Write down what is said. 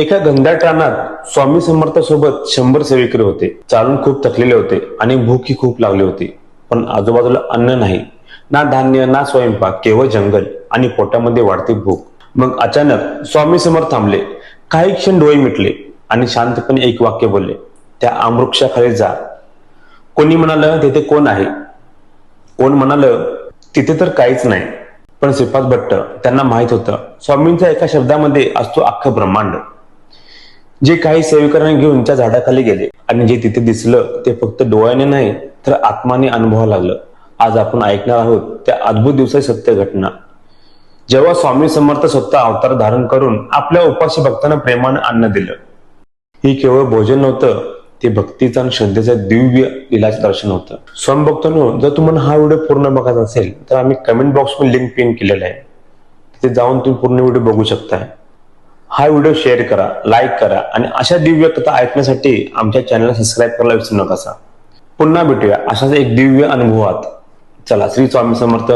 एका घनदाट रानात स्वामी समर्थासोबत शंभर सेवेकरी होते. चालून खूप थकलेले होते आणि भूकही खूप लागली होती. पण आजूबाजूला अन्न नाही ना धान्य ना स्वयंपाक केवळ जंगल आणि पोटामध्ये वाढती भूक. मग अचानक स्वामी समर्थ थांबले. काही क्षण डोळे मिटले आणि शांतपणे एक वाक्य बोलले. त्या आमृक्षाखाली जा. कोणी म्हणालं तिथे कोण आहे? कोण म्हणालं तिथे तर काहीच नाही. पण श्रीपाद भट्ट त्यांना माहीत होतं स्वामींच्या एका शब्दामध्ये असतो अख्खं ब्रह्मांड. जे काही सेविकांना घेऊन त्या झाडाखाली गेले आणि जे तिथे दिसलं ते फक्त डोळ्याने नाही तर आत्माने अनुभवावं लागलं. आज आपण ऐकणार आहोत त्या अद्भुत दिवसाची सत्य घटना. जेव्हा स्वामी समर्थ स्वतः अवतार धारण करून आपल्या उपाशी भक्तांना प्रेमानं अन्न दिलं. ही केवळ भोजन नव्हतं ते भक्तीचं आणि श्रद्धेचं दिव्य लिलाचं दर्शन होतं. स्वामी भक्तांनो जर तुम्हाला हा व्हिडिओ पूर्ण बघायचा असेल तर आम्ही कमेंट बॉक्समध्ये लिंक पिन केलेला आहे. तिथे जाऊन तुम्ही पूर्ण व्हिडिओ बघू शकताय. हा व्हिडिओ शेअर करा लाईक करा आणि अशा दिव्य कथा ऐकण्यासाठी आमच्या चॅनलला सबस्क्राईब करायला विसरू नका पुन्हा भेटूया अशाच एक दिव्य अनुभवात. चला श्री स्वामी समर्थ.